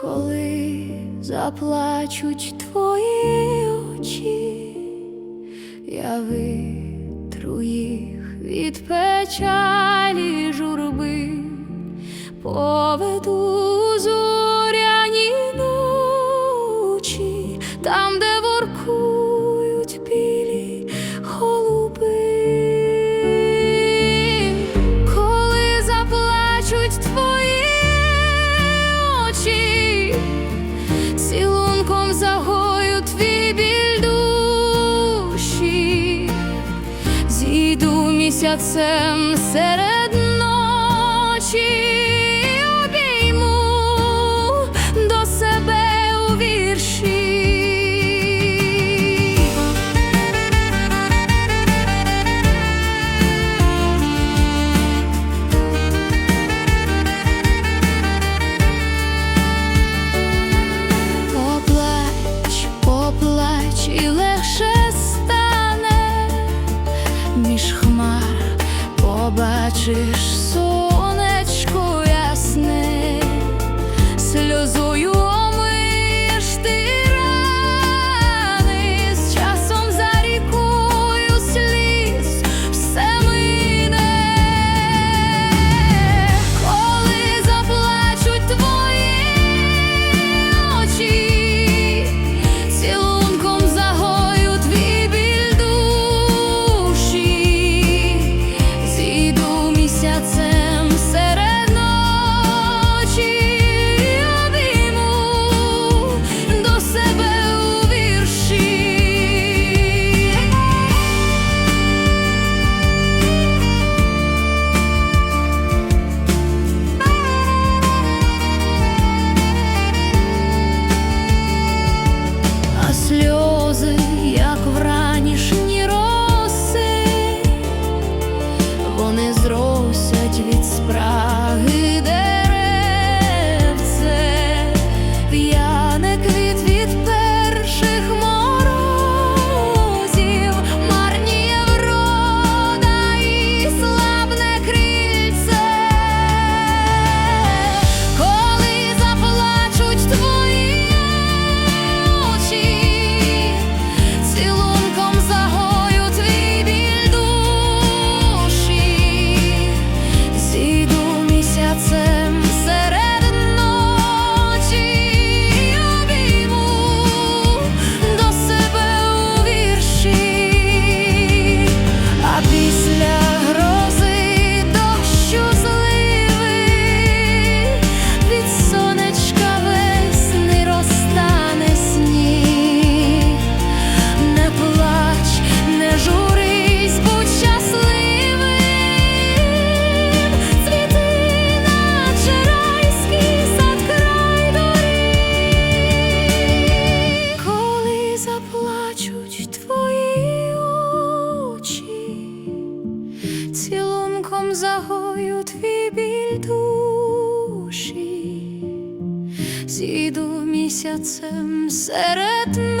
коли заплачуть твої очі, я витру їх від печалі журби, поведу зоряні ночі там, де. місяцем серед. бачиш. душі, зійду місяцем серед нас.